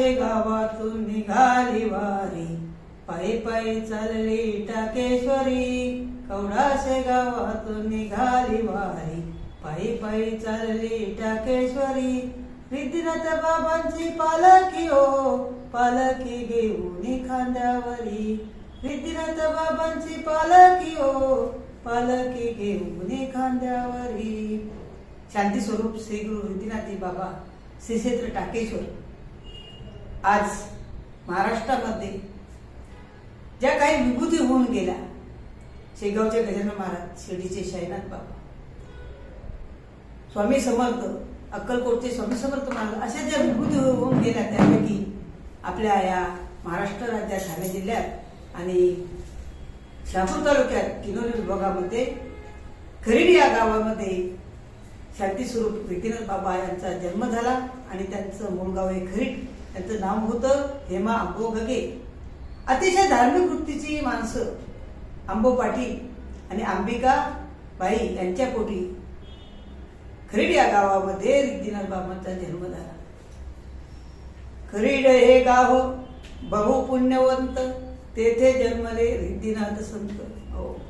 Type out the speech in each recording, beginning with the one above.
कवडाशे गावातून निघाली वारी. पायी पायी चालली टाकेश्वरी. कवडासे गावातून निघाली वारी. पायी पायी चालली टाकेश्वरी. रिद्धिनाथ बाबांची पालखी हो. पालखी घेऊन खांद्यावरी. रिद्धिनाथ बाबांची पालखी हो. पालखी घेऊन खांद्यावरी. शांती स्वरूप श्री गुरु रिद्धिनाथी बाबा श्री क्षेत्र टाकेश्वर. आज महाराष्ट्रामध्ये ज्या काही विभूती होऊन गेल्या शेगावचे गजानन महाराज शिर्डीचे शाहीनाथ बाबा. स्वामी समर्थ अक्कलकोटचे स्वामी समर्थ महाराज अशा ज्या विभूती होऊन गेल्या त्यापैकी आपल्या या महाराष्ट्र राज्यात ठाणे जिल्ह्यात आणि शहापूर तालुक्यात किनोली विभागामध्ये खरेडी या गावामध्ये शांतीस्वरूप विकीनाथ बाबा यांचा जन्म झाला आणि त्यांचं मूळ गाव हे खरीड. त्यांचं नाव होतं हेमा आंबो घगे अतिशय धार्मिक वृत्तीची माणसं आंबो पाटील आणि अंबिका बाई यांच्या पोटी. खरीड या गावामध्ये रिद्धिनाथ बाबांचा जन्म झाला. खरीड हे गाव बहु पुण्यवंत तेथे जन्मले रिद्धिनाथ संत. हो.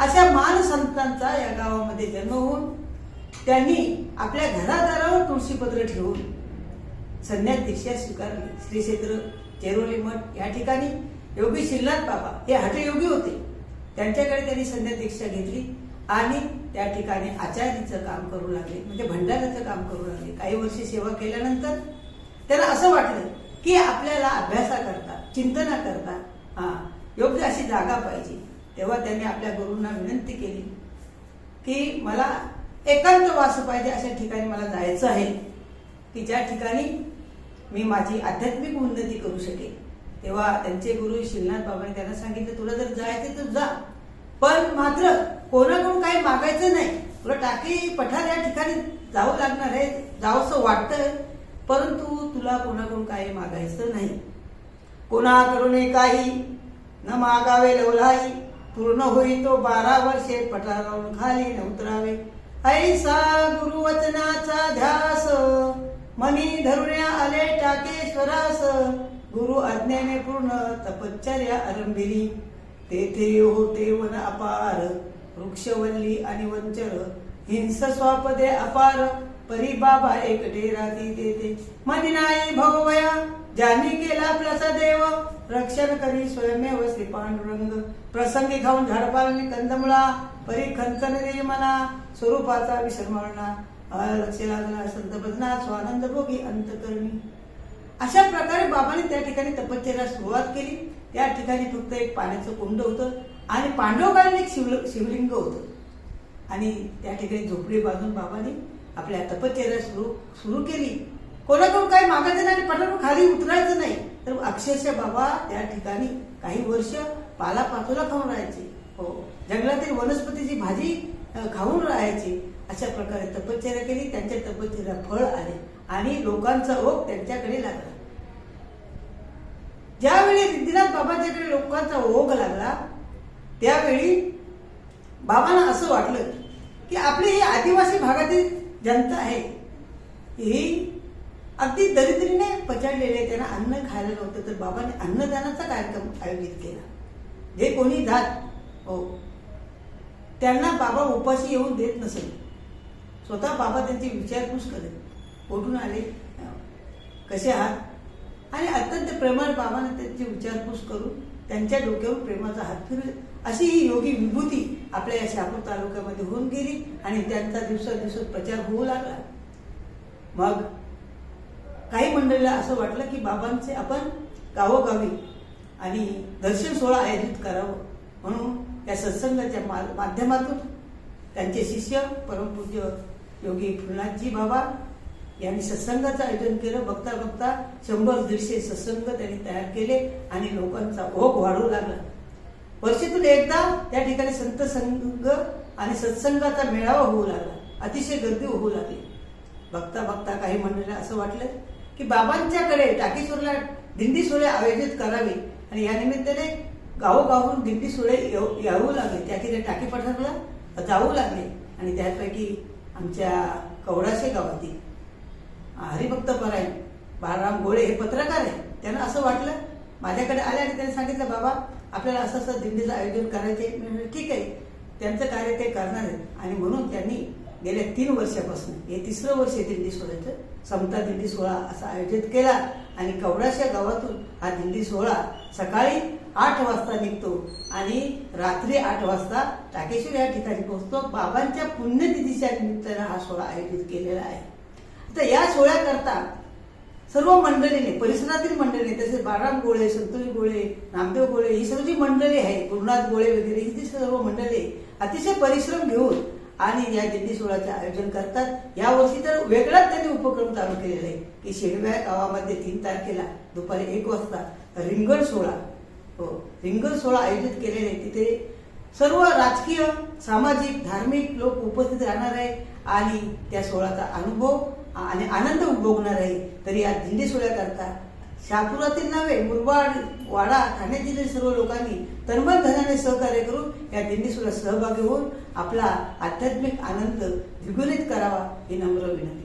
अशा मान संतांचा या गावामध्ये जन्म होऊन त्यांनी आपल्या घरादारावर तुळशीपत्र ठेवून संन्यास दीक्षा स्वीकारली. श्री क्षेत्र चेरोली मठ या ठिकाणी योगी शिलनाथ बाबा हे हठयोगी होते. त्यांच्याकडे त्यांनी संन्यास दीक्षा घेतली आणि त्या ठिकाणी आचार्याचं काम करू लागले. म्हणजे भंडाराचं काम करू लागले. काही वर्षी सेवा केल्यानंतर त्याला असं वाटलं की आपल्याला अभ्यासाकरता चिंतना करता हा योग्य अशी जागा पाहिजे. तेव्हा त्यांनी आपल्या गुरूंना विनंती केली की मला एकांत वास पाहिजे अशा ठिकाणी मला जायचं आहे. की ज्या ठिकाणी मी माझी आध्यात्मिक उन्नती करू शकेल तेव्हा त्यांचे गुरु शिलनाथ बाबांनी त्यांना सांगितलं तुला जर जायचं तर जा. पण मात्र कोणाकडून काही मागायचं नाही. तुला टाकी पठार या ठिकाणी जावं लागणार आहे. जावंसं वाटतंय. परंतु तुला कोणाकडून काही मागायचं नाही. कोणाकडून काही न मागावे लवलाई पूर्ण होई तो बारा वर्षे पठारावरून खाली न उतरावे. ऐसा गुरुवचनाचा ध्यास मनी धरुण्या आले टाकेश्वरास गुरु आज्ञेने पूर्ण तपश्चर्या आरंभिली. तेथे होते वन अपार. वृक्षवल्ली आणि वंचर हिंस स्वापदे अपार. परी बाबा एक डेराती तेथे मनी नाही भगवया ज्यांनी केला आपल्याचा देव रक्षण करी स्वयमेव श्री पांडुरंग. प्रसंगी खाऊन झाडपालाने कंदमुळा. परी खंचन दे मना. स्वरूपाचा विसरमळणा लक्ष लागला संत भजना स्वानंद भोगी अंतकरणी. अशा प्रकारे बाबाने त्या ठिकाणी तपश्चर्या सुरुवात केली. त्या ठिकाणी फक्त एक पाण्याचं कुंड होतं आणि पांडवकालीन एक शिव शिवलिंग होतं. आणि त्या ठिकाणी झोपडी बांधून बाबाने आपल्या तपश्चर्या सुरू सुरू केली. कोणाकडून काही मागायचं नाही आणि पटाकडून खाली उतरायचं नाही. तर अक्षरशः बाबा त्या ठिकाणी काही वर्ष पाला पाचोला खाऊन राहायचे. हो जंगलातील वनस्पतीची भाजी खाऊन राहायची. अशा प्रकारे तपश्चर्या केली त्यांच्या तपश्चर्या फळ आले आणि लोकांचा ओघ त्यांच्याकडे लागला. ज्यावेळी रिद्धिनाथ बाबाच्याकडे लोकांचा ओघ लागला त्यावेळी बाबांना असं वाटलं की आपली ही आदिवासी भागातील जनता आहे ही अगदी दरिद्रीने पचाडलेले त्यांना अन्न खायला नव्हतं तर बाबांनी अन्नदानाचा कार्यक्रम आयोजित केला. जे कोणी जात हो त्यांना बाबा उपाशी येऊन देत नसेल. स्वतः बाबा त्यांची विचारपूस करत कुठून आले? कसे आहात? आणि अत्यंत प्रेमळ बाबाने त्यांची विचारपूस करून त्यांच्या डोक्यावर प्रेमाचा हात फिरले अशी ही योगी विभूती आपल्या या शहापूर तालुक्यामध्ये होऊन गेली आणि त्यांचा दिवसादिवसात प्रचार होऊ लागला. मग काही मंडळीला असं वाटलं की बाबांचे आपण गावोगावी आणि दर्शन सोहळा आयोजित करावं. म्हणून या सत्संगाच्या मा- माध्यमातून त्यांचे शिष्य परमपूज्य योगी फुलनाथजी बाबा यांनी सत्संगाचं आयोजन केलं. बघता बघता शंभर दीडशे सत्संग त्यांनी तयार केले आणि लोकांचा ओघ वाढू लागला. वर्षातून एकदा त्या ठिकाणी संत संघ आणि सत्संगाचा मेळावा होऊ लागला. अतिशय गर्दी होऊ लागली. बघता बघता काही मंडळीला असं वाटलं की बाबांच्याकडे टाकीश्वरला दिंडी सोहळे आयोजित करावी आणि या निमित्ताने गावोगावून दिंडी सोहळे येऊ लागले. त्या ठिकाणी टाकी पठारला जाऊ लागले आणि त्यापैकी आमच्या कवडाशे गावातील. हरिभक्त परायण बाळाराम गोळे हे पत्रकार आहे त्यांना असं वाटलं माझ्याकडे आले आणि त्यांनी सांगितलं बाबा आपल्याला असं असं दिंडीचं आयोजन करायचे. ठीक आहे. त्यांचं कार्य ते करणार आहेत. आणि म्हणून त्यांनी गेल्या तीन वर्षापासून हे तिसरं वर्ष आहे दिंडी सोहळ्याचं समता दिंडी सोहळा असा आयोजित केला. आणि कवडाशा गावातून हा दिंडी सोहळा सकाळी आठ वाजता निघतो. आणि रात्री आठ वाजता टाकेश्वर या ठिकाणी पोहोचतो. बाबांच्या पुण्यतिथीच्या निमित्तानं हा सोहळा आयोजित केलेला आहे. आता या सोहळ्याकरता सर्व मंडळीने परिसरातील मंडळी तसेच बाळराम गोळे संतोष गोळे नामदेव गोळे ही सर्व जी मंडळी आहे गुरुनाथ गोळे वगैरे ही जी सर्व मंडळी अतिशय परिश्रम घेऊन आणि या दिंडी सोहळ्याचे आयोजन करतात. या वर्षी तर वेगळाच त्यांनी उपक्रम चालू केलेला आहे की शेडव्या गावामध्ये तीन तारखेला दुपारी एक वाजता रिंगण सोहळा. हो रिंगण सोहळा आयोजित केलेले आहे तिथे सर्व राजकीय सामाजिक धार्मिक लोक उपस्थित राहणार आहे आणि त्या सोहळ्याचा अनुभव आणि आनंद उपभोगणार आहे. तरी या दिंडी सोहळ्याकरता शहापुरातील नव्हे मुरबाड वाडा ठाणे जिल्ह्यातील सर्व लोकांनी तन्मन धनाने सहकार्य करून या दिंडी सोहळ्यात सहभागी होऊन आपला आध्यात्मिक आनंद द्विगुणित करावा ही नम्र विनंती.